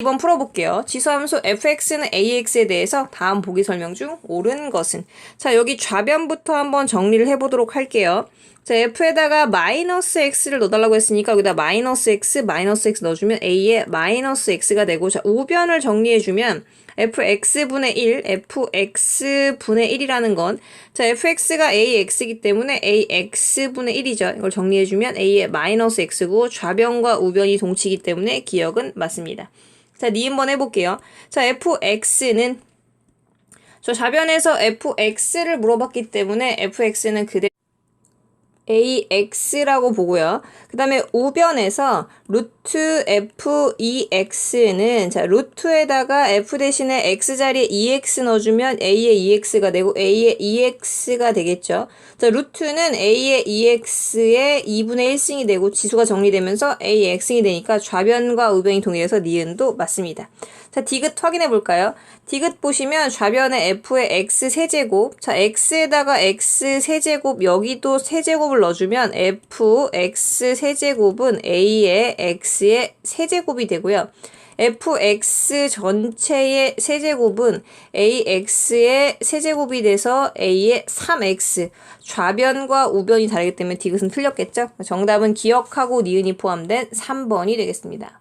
2번 풀어볼게요. 지수함수 fx는 ax에 대해서 다음 보기 설명 중 옳은 것은 자 여기 좌변부터 한번 정리를 해보도록 할게요. 자 f에다가 마이너스 x를 넣어달라고 했으니까 여기다 마이너스 x 마이너스 x 넣어주면 a에 마이너스 x가 되고 자 우변을 정리해주면 fx분의 1, fx분의 1이라는 건, 자, fx가 ax이기 때문에 ax분의 1이죠. 이걸 정리해주면 a의 마이너스 x고 좌변과 우변이 동치기 때문에 기억은 맞습니다. 자, 니은 번 해볼게요. 자, fx는 저 좌변에서 fx를 물어봤기 때문에 fx는 그대로 AX라고 보고요. 그 다음에 우변에서 루트 F2X는 자 루트에다가 F 대신에 X 자리에 EX 넣어주면 A의 EX가 되고 A의 EX가 되겠죠. 자 루트는 A의 EX의 2분의 1승이 되고 지수가 정리되면서 A X이 되니까 좌변과 우변이 동일해서 니은도 맞습니다. 자 디귿 확인해 볼까요? 디귿 보시면 좌변에 F의 X 세제곱 자 X에다가 X 세제곱 여기도 세제곱을 넣어주면 fx 세제곱은 a의 x의 세제곱이 되고요. fx 전체의 세제곱은 ax의 세제곱이 돼서 a의 3x 좌변과 우변이 다르기 때문에 디귿은 틀렸겠죠? 정답은 기억하고 니은이 포함된 3번이 되겠습니다.